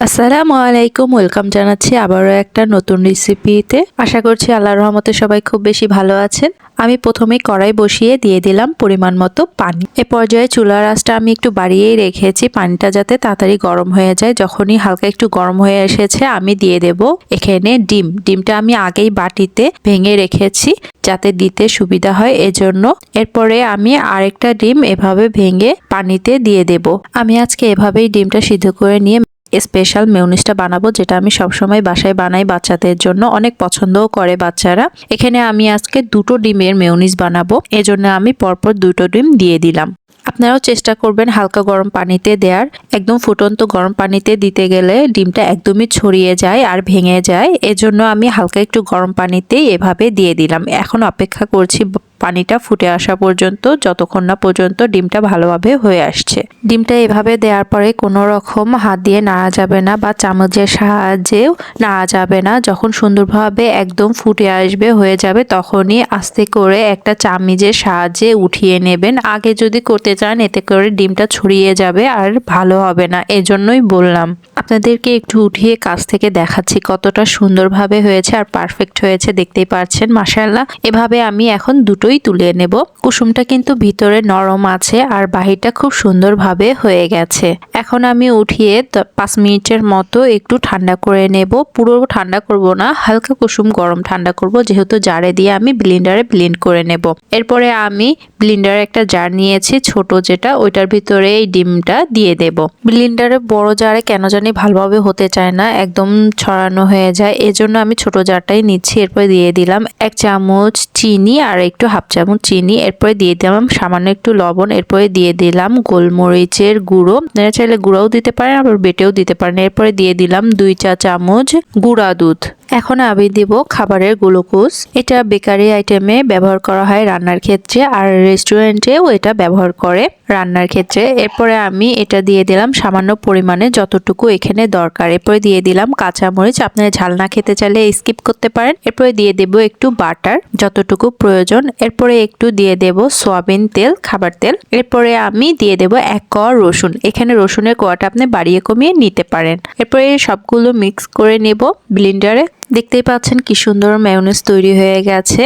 আসসালামু আলাইকুম, ওয়েলকাম জানাচ্ছি আবারও একটা নতুন রেসিপিতে আশা করছি আল্লাহর রহমতে সবাই খুব বেশি ভালো আছেন। আমি প্রথমে কড়াই বসিয়ে দিয়ে দিলাম পরিমাণ মতো পানি। এ পর্যায়ে চুলার আঁচটা আমি একটু বাড়িয়েই রেখেছি, পানিটা যাতে তাড়াতাড়ি গরম হয়ে যায়। যখনই হালকা একটু গরম হয়ে এসেছে, আমি দিয়ে দেব এখানে ডিম। ডিমটা আমি আগেই বাটিতে ভেঙে রেখেছি যাতে দিতে সুবিধা হয় এজন্য। এরপরে আমি আরেকটা ডিম এভাবে ভেঙে পানিতে দিয়ে দেব। আমি আজকে এভাবেই ডিমটা সিদ্ধ করে নিয়ে স্পেশাল মেউনিসটা বানাবো, যেটা আমি সবসময় বাসায় বানাই বাচ্চাদের জন্য। অনেক পছন্দও করে বাচ্চারা। এখানে আমি আজকে দুটো ডিমের মেউনিস বানাবো। এজন্য আমি পরপর দুটো ডিম দিয়ে দিলাম। আপনারাও চেষ্টা করবেন হালকা গরম পানিতে দেওয়ার একদম ফুটন্ত গরম পানিতে দিতে গেলে ডিমটা একদমই ছড়িয়ে যায় আর ভেঙে যায়। এজন্য আমি হালকা একটু গরম পানিতেই এভাবে দিয়ে দিলাম। এখন অপেক্ষা করছি পানিটা ফুটে আসা পর্যন্ত, যতক্ষণ না পর্যন্ত ডিমটা ভালোভাবে হয়ে আসছে। ডিমটা এভাবে দেওয়ার পরে কোনো রকম হাত দিয়ে নাড়া যাবে না বা চামচের সাহায্যেও নাড়া যাবে না। যখন সুন্দরভাবে একদম ফুটে আসবে, হয়ে যাবে, তখনই আস্তে করে একটা চামিজের সাহায্যে উঠিয়ে নেবেন। আগে যদি করতে চান, এতে করে ডিমটা ছড়িয়ে যাবে আর ভালো হবে না, এজন্যই বললাম। আপনাদেরকে একটু উঠিয়ে কাছ থেকে দেখাচ্ছি কতটা সুন্দরভাবে হয়েছে আর পারফেক্ট হয়েছে, দেখতেই পাচ্ছেন মাসাল্লাহ এভাবে আমি এখন দুটোই তুলে নেব। কুসুমটা কিন্তু ভিতরে নরম আছে আর বাহিরটা খুব সুন্দরভাবে হয়ে গেছে। এখন আমি উঠিয়ে পাঁচ মিনিটের মতো একটু ঠান্ডা করে নেব। পুরো ঠান্ডা করব না, হালকা কুসুম গরম ঠান্ডা করব। যেহেতু জারে দিয়ে আমি ব্লিন্ডারে ব্লিন্ড করে নেব। এরপরে আমি ব্লিন্ডারে একটা জার নিয়েছি, ছোট যেটা, ওইটার ভিতরে এই ডিমটা দিয়ে দেব। ব্লিন্ডারে বড় জারে কেন জানি ভালোভাবে হতে চায় না, একদম ছড়ানো হয়ে যায়। এজন্য আমি ছোট জারটাই নিচ্ছি। এরপরে দিয়ে দিলাম এক চামচ চিনি আর একটু চামচ চিনি, এরপরে দিয়ে দিলাম সামান্য একটু লবণ, এরপরে দিয়ে দিলাম গোলমরিচের গুঁড়ো। চাইলে গুঁড়োও দিতে পারেন, আবার বেটেও দিতে পারেন। এরপরে দিয়ে দিলাম দুই চা চামচ গুঁড়া দুধ। এখন আমি দিব খাবারের গ্লুকোজ। এটা বেকারি আইটেমে ব্যবহার করা হয় রান্নার ক্ষেত্রে আর রেস্টুরেন্টেও এটা ব্যবহার করে রান্নার ক্ষেত্রে। এরপরে আমি এটা দিয়ে দিলাম সামান্য পরিমাণে যতটুকু এখানে দরকার। এরপরে দিয়ে দিলাম কাঁচামরিচ। আপনারা ঝাল না খেতে চাইলে স্কিপ করতে পারেন। এরপরে দিয়ে দেব একটু বাটার, যতটুকু প্রয়োজন। এরপরে একটু দিয়ে দেব সয়াবিন তেল, খাবার তেল। এরপরে আমি দিয়ে দেব এক ক রসুন। এখানে রসুনের কোয়াটা আপনি বাড়িয়ে কমিয়ে নিতে পারেন। এরপরে সবগুলো মিক্স করে নেব ব্লিন্ডারে। দেখতেই পাচ্ছেন কি সুন্দর ম্যায়োনিজ তৈরি হয়ে গেছে।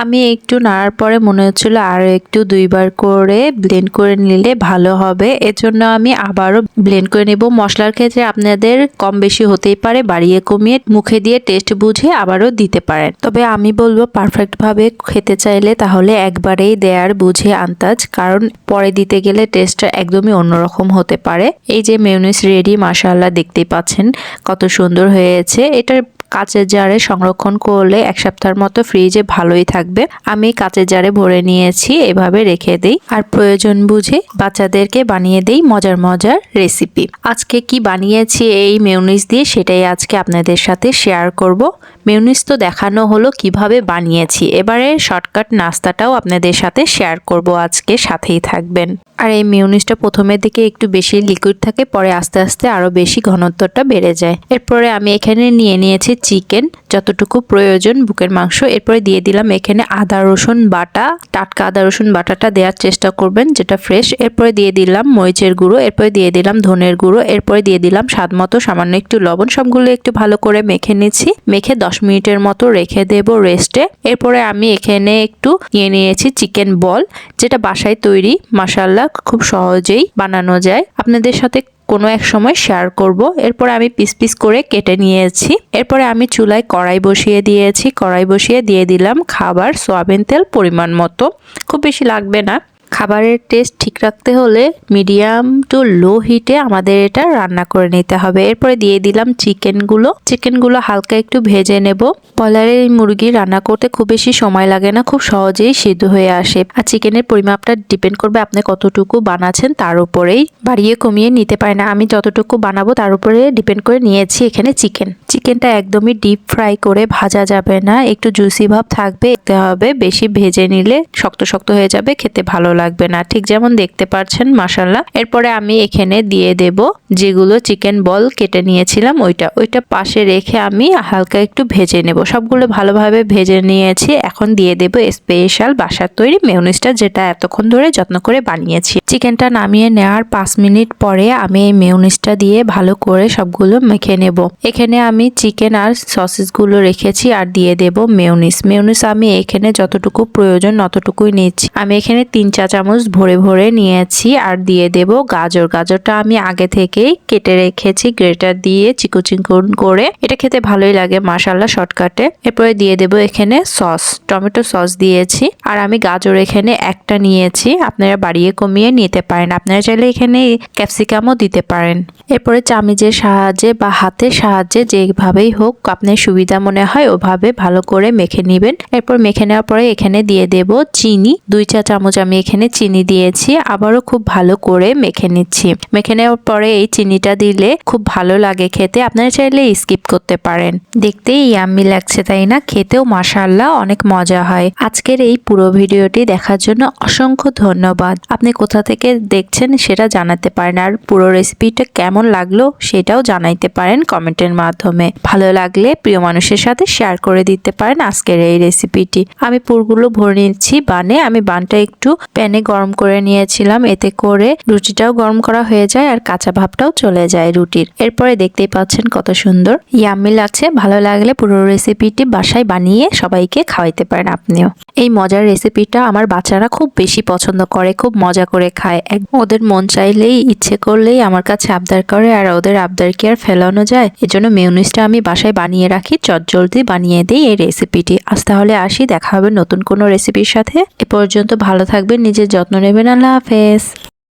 আমি একটু নাড়ার পরে মনে হচ্ছিল আর একটু দুইবার করে ব্লেন্ড করে নিলে ভালো হবে। এজন্য আমি আবারও ব্লেন্ড করে নেব। মশলার ক্ষেত্রে আপনাদের কম বেশি হতেই পারে, বাড়িয়ে কমিয়ে মুখে দিয়ে টেস্ট বুঝে আবারও দিতে পারেন। তবে আমি বলব পারফেক্টভাবে খেতে চাইলে তাহলে একবারেই দেয়ার বুঝে আন্তাজ কারণ পরে দিতে গেলে টেস্টটা একদমই অন্যরকম হতে পারে। এই যে মেয়নিস রেডি মাশাআল্লাহ দেখতেই পাচ্ছেন কত সুন্দর হয়েছে। এটার কাচের জারে সংরক্ষণ করলে এক সপ্তাহের মতো ফ্রিজে ভালোই থাকবে। আমি কাঁচের জারে ভরে নিয়েছি, এভাবে রেখে দেই। আর প্রয়োজন বুঝে বাচ্চাদেরকে বানিয়ে দেই মজার মজার রেসিপি আজকে কি বানিয়েছি এই মেউনিস দিয়ে সেটাই আজকে আপনাদের সাথে শেয়ার করব। মেউনিস তো দেখানো হলো কীভাবে বানিয়েছি। এবারে শর্টকাট নাস্তাটাও আপনাদের সাথে শেয়ার করব আজকে, সাথেই থাকবেন। আর এই মিউনিসটা প্রথমের দিকে একটু বেশি লিকুইড থাকে, পরে আস্তে আস্তে আরও বেশি ঘনত্বটা বেড়ে যায়। এরপরে আমি এখানে নিয়ে নিয়েছি চিকেন, যতটুকু প্রয়োজন বুকের মাংস। এরপরে দিয়ে দিলাম এখানে আদা, রসুন বাটা। টাটকা আদা, রসুন বাটাটা দেওয়ার চেষ্টা করবেন, যেটা ফ্রেশ এরপরে দিয়ে দিলাম মরিচের গুঁড়ো, এরপরে দিয়ে দিলাম ধনের গুঁড়ো, এরপরে দিয়ে দিলাম স্বাদ মতো সামান্য একটু লবণ। সবগুলো একটু ভালো করে মেখে নিচ্ছি। মেখে দশ মিনিটের মতো রেখে দেব রেস্টে এরপরে আমি এখানে একটু নিয়ে নিয়েছি চিকেন বল যেটা বাসায় তৈরি। মাসাল্লা খুব সহজেই বানানো যায়। আপনাদের সাথে কোনো এক সময় শেয়ার করব। এরপর আমি পিস পিস করে কেটে নিয়েছি। এরপরে আমি চুলায় কড়াই বসিয়ে দিয়েছি। কড়াই বসিয়ে দিয়ে দিলাম খাবার, সয়াবিন তেল পরিমাণ মতো। খুব বেশি লাগবে না। খাবারের টেস্ট ঠিক রাখতে হলে মিডিয়াম টু লো হিটে আমাদের এটা রান্না করে নিতে হবে। এরপরে দিয়ে দিলাম চিকেনগুলো চিকেনগুলো হালকা একটু ভেজে নেব। ব্রয়লারের মুরগি রান্না করতে খুব বেশি সময় লাগে না, খুব সহজেই সিদ্ধ হয়ে আসে। আর চিকেনের পরিমাপটা ডিপেন্ড করবে আপনি কতটুকু বানাচ্ছেন তার উপরেই। বাড়িয়ে কমিয়ে নিতে পারে না আমি যতটুকু বানাবো তার উপরে ডিপেন্ড করে নিয়েছি এখানে চিকেন চিকেনটা একদমই ডিপ ফ্রাই করে ভাজা যাবে না। একটু জুসি ভাব থাকবে। হবে, বেশি ভেজে নিলে শক্ত শক্ত হয়ে যাবে, খেতে ভালো লাগবে না। ঠিক যেমন দেখতে পাচ্ছেন মাসাল্লাহ এরপরে আমি এখানে দিয়ে দেব যেগুলো চিকেন বল কেটে নিয়েছিলাম, ওইটা। ওইটা পাশে রেখে আমি হালকা একটু ভেজে নেব। সবগুলো ভালোভাবে ভেজে নিয়েছি। এখন দিয়ে দেব স্পেশাল বাসার তৈরি মেয়নিজটা, যেটা এতক্ষণ ধরে যত্ন করে বানিয়েছি। চিকেনটা নামিয়ে নেওয়ার পাঁচ মিনিট পরে আমি এই মেয়নিজটা দিয়ে ভালো করে সবগুলো মেখে নেব। এখানে আমি চিকেন আর সসেসগুলো রেখেছি আর দিয়ে দেব মেয়নিজ। মেয়নিজ আমি এখানে যতটুকু প্রয়োজন ততটুকুই নিচ্ছি। আমি এখানে তিন চা চামচ ভরে ভরে নিয়েছি আর দিয়ে দেব গাজর। গাজরটা আমি আগে থেকেই কেটে রেখেছি, গ্রেটার দিয়ে চিকু চিকুন করে। এটা খেতে ভালোই লাগে মাসাল্লাহ শর্টকাটে। এরপরে দিয়ে দেব এখানে সস, টমেটো সস দিয়েছি। আর আমি গাজর এখানে একটা নিয়েছি, আপনারা বাড়িয়ে কমিয়ে নিতে পারেন। আপনারা চাইলে এখানে ক্যাপসিকামও দিতে পারেন। এরপরে চামিচের সাহায্যে বা হাতের সাহায্যে যেভাবেই হোক আপনার সুবিধা মনে হয় ওভাবে ভালো করে মেখে নেবেন। এরপর মেখে নেওয়ার পরে এখানে দিয়ে দেব চিনি। দুই চা চামচ আমি এখানে চিনি দিয়েছি, আবারও খুব ভালো করে মেখে নিচ্ছি। মেখে নেওয়ার পরে এই চিনিটা দিলে খুব ভালো লাগে খেতে, আপনারা চাইলে স্কিপ করতে পারেন। দেখতেই ইয়াম্মি লাগছে, তাই না? খেতেও মাশাআল্লাহ, অনেক মজা হয়। আজকের এই পুরো ভিডিওটি দেখার জন্য অসংখ্য ধন্যবাদ। আপনি কোথা থেকে দেখছেন সেটা জানাতে পারেন, আর পুরো রেসিপিটা কেমন লাগল সেটাও জানাইতে পারেন কমেন্টের মাধ্যমে। ভালো লাগলে প্রিয় মানুষের সাথে শেয়ার করে দিতে পারেন আজকের এই রেসিপিটি আমি পুরগুলো ভরে নিচ্ছি বানে, আমি বানটা একটু প্যানে গরম করে নিয়েছিলাম। এতে করে রুটিটাও গরম করা হয়ে যায় আর কাঁচা ভাবটাও চলে যায় রুটির। এরপরে দেখতেই পাচ্ছেন কত সুন্দর। ইয়াম্মি লাগছে। ভালো লাগলে পুরো রেসিপিটি বাসায় বানিয়ে সবাইকে খাওয়াইতে পারেন আপনিও। এই মজার রেসিপিটা আমার বাচ্চারা খুব বেশি পছন্দ করে, খুব মজা করে খায়। ওদের মন চাইলেই, ইচ্ছে করলেই আমার কাছে আবদার করে আর ওদের আবদার কি আর ফেলানো যায়। এজন্য মেয়নিজটা আমি বাসায় বানিয়ে রাখি। চটজলদি বানিয়ে দিই এই রেসিপিটি আজ তাহলে আসি। দেখা হবে নতুন কোনো রেসিপির সাথে। এ পর্যন্ত ভালো থাকবেন। নিজের যত্ন নেবেন। আল্লাহ হাফেজ।